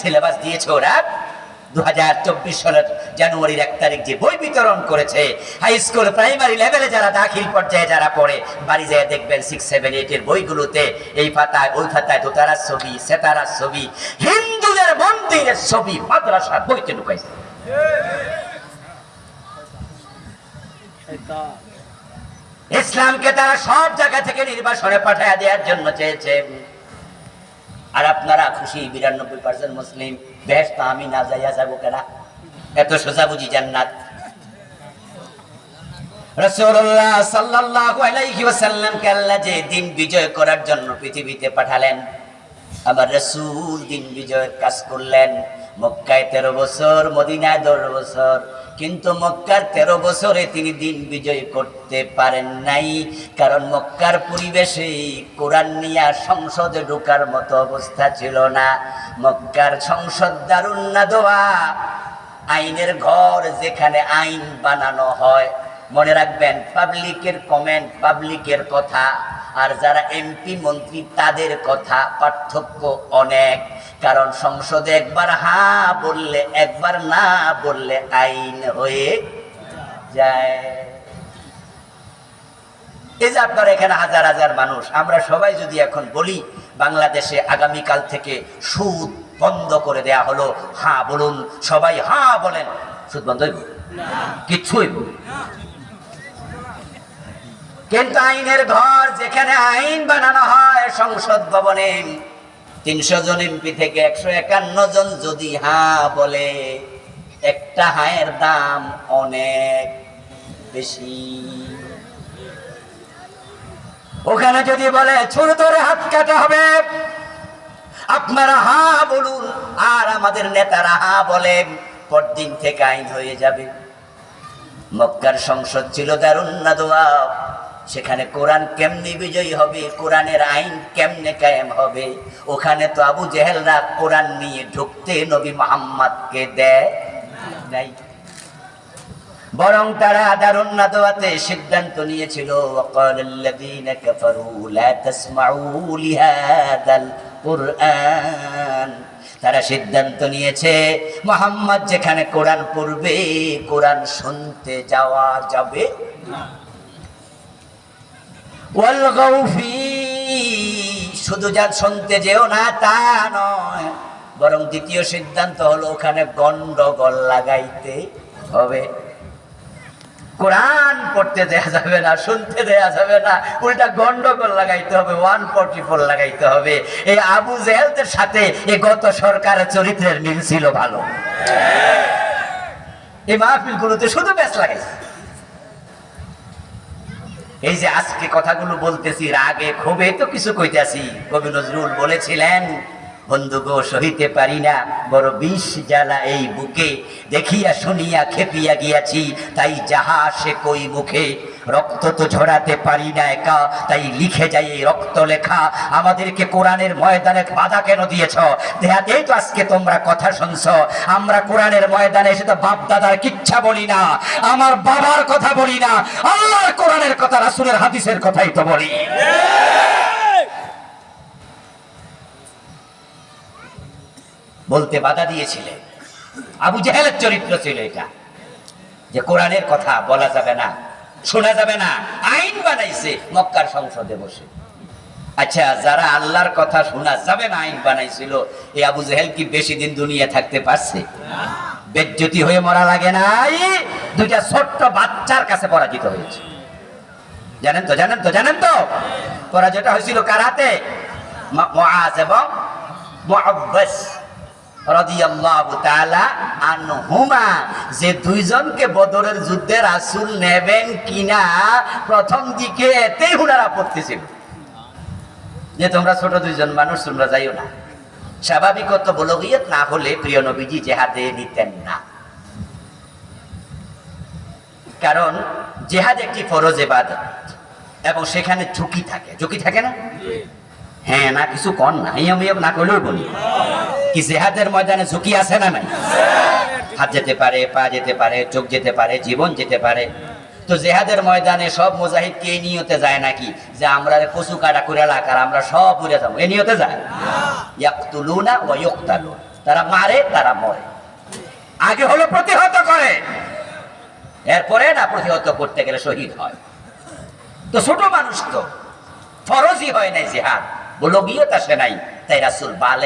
Syllabus দিয়েছে ওরা দু হাজার চব্বিশ সালের জানুয়ারির এক তারিখ যে বই বিতরণ করেছে হাই স্কুল প্রাইমারি লেভেলে যারা দাখিল পর্যায়ে যারা পড়ে, বাড়ি যায় দেখবেন সিক্স সেভেন এইটের বইগুলোতে এই পাতায় ওই পাতায় দোতারার ছবি, সেতারার ছবি, হিন্দুদের মন্দিরের ছবি, মাদ্রাসার বইতে ঢুকাইছে। ইসলামকে তারা সব জায়গা থেকে নির্বাসনে পাঠায় দেওয়ার জন্য চেয়েছে। আর আপনারা খুশি, বিরানব্বই পার্সেন্ট মুসলিম। বেশ তো আমি না যাইয়া যাব কেনা? এত সোজা বুঝি জান্নাত। আল্লাহ যে দিন বিজয় করার জন্য পৃথিবীতে পাঠালেন রাসূল দিন কাজ করলেন। মক্কায় তেরো বছর, মদিনায় দশ বছর কিন্তু মক্কার তেরো বছরে তিনি দিন বিজয় করতে পারেন নাই। কারণ মক্কার পরিবেশে কোরআন নিয়ে সংসদে ঢোকার মতো অবস্থা ছিল না। মক্কার সংসদ দারুন্না দোয়া। আইনের ঘর যেখানে আইন বানানো হয়। মনে রাখবেন পাবলিকের কমেন্ট পাবলিকের কথা। আর যারা এমপি মন্ত্রী, তাদের কথা পার্থক্য অনেক। কারণ সংসদে একবার হা বললে, একবার না বললে আইন হয়ে যায়। এই যে আপনার এখানে হাজার হাজার মানুষ, আমরা সবাই যদি এখন বলি, বাংলাদেশে আগামীকাল থেকে সুদ বন্ধ করে দেয়া হলো হ্যাঁ বলুন, সবাই হ্যাঁ বলেন। সুদ বন্ধ হইব হইব কিন্তু আইনের ঘর যেখানে আইন বানানো হয়, সংসদ ভবনে তিনশো জন এমপি থেকে একশো একান্ন জন যদি হ্যাঁ বলে, একটা হায়ের দাম অনেক বেশি। ওখানে যদি বলে ছোট ধরে হাত কাটা হবে। আপনারা হা বলুন, আর আমাদের নেতারা হা বলেন পরদিন থেকে আইন হয়ে যাবে। মক্কার সংসদ ছিল দারুন্না দোয়া সেখানে কোরআন কেমনি বিজয়ী হবে? কোরআনের আইন কেমনে কায়েম হবে? ওখানে তো আবু জেহেলরা কোরআন নিয়ে ঢুকতে নবী মোহাম্মদকে দেয় বরং তারা দারুণ না সিদ্ধান্ত নিয়েছিল তারা সিদ্ধান্ত নিয়েছে, মোহাম্মদ যেখানে কোরআন পড়বে, কোরআন শুনতে যাওয়া যাবে না। শুধু যা শুনতে যেও না তা নয়, বরং দ্বিতীয় সিদ্ধান্ত হলো ওখানে গন্ডগোল লাগাইতে হবে। কোরআন পড়তে দেয়া যাবে না, শুনতে দেয়া যাবে না, উল্টা গন্ডগোল লাগাইতে হবে, ওয়ান ফোরটি ফোর লাগাইতে হবে। এই আবু জেহেলদের সাথে এ গত সরকারের চরিত্রের মিল ছিল ভালো। এই মাহফিলগুলোতে শুধু ব্যাস লাগাইছে। এই যে আজকে কথাগুলো বলতেছি, রাগে ক্ষোভে তো কিছু কইতাছি। কবি নজরুল বলেছিলেন, বন্ধু গো, সহিতে পারি না, বড় বিষ জ্বালা এই বুকে। দেখিয়া শুনিয়া খেপিয়া গিয়াছি, তাই যাহা সে কই মুখে। রক্ত তো ঝরাতে পারি না একা, তাই লিখে যাই এই রক্ত লেখা। আমাদেরকে কোরআনের ময়দানে বাধা কেন দিয়েছ? দেহাতেই তো আজকে তোমরা কথা শুনছ। আমরা কোরআনের ময়দানে এসে তো বাপ দাদার কিচ্ছা বলি না, আমার বাবার কথা বলি না আল্লাহর কোরআনের কথা, রাসুলের হাদিসের কথাই তো বলি। বলতে বাধা দিয়েছিলেন আবু জাহেলের চরিত্র ছিল এটা। যে কোরআনের কথা বলা যাবে না। শোনা যাবে না। আইন বানাইছে, মক্কার সংসদে বসে। আচ্ছা যারা আল্লাহর কথা শোনা যাবে না, আইন বানাইছিল, এই আবু জেহেল কি বেশি দিন দুনিয়া থাকতে পারছে? বেজ্জতি হয়ে মরা লাগে নাই। দুইটা ছোট্ট বাচ্চার কাছে পরাজিত হয়েছে। জানেন তো জানেন তো জানেন তো? পরাজয়টা হয়েছিল কারাতে মুআজ এবং আনহুমা যে দুইজনকে বদরের যুদ্ধে রাসূল নেবেন কিনা প্রথম দিকে এতেই হুনার আপত্তি ছিল যে তোমরা ছোট দুইজন মানুষ তোমরা যাইও না। স্বাভাবিকত বলগিয়ত না হলে প্রিয় নবীজি জেহাদে নিতেন না। কারণ জেহাদ একটি ফরজ এবাদত এবং সেখানে ঝুঁকি থাকে। ঝুঁকি থাকে না? হ্যাঁ না কিছু কন না এই আমি না করলেও বলি। কি জেহাদের ময়দানে ঝুঁকি আছে না নাই? হাত যেতে পারে, পা যেতে পারে, চোখ যেতে পারে, জীবন যেতে পারে। তো জেহাদের ময়দানে সব মুজাহিদ কি নিয়তে যায় নাকি? যে আমরা কচু কাটা করে লাগার আমরা সব উড়ে যাব। এই নিয়তে যায়? ইয়াকতুলুনা তারা মারে, তারা মরে। আগে হলো প্রতিহত করে। এরপরে না প্রতিহত করতে গেলে শহীদ হয়। তো ছোট মানুষ তো, ফরজই হয় নাই জিহাদ। বলগীয়তা সে নাই। তাই রাসুল বালে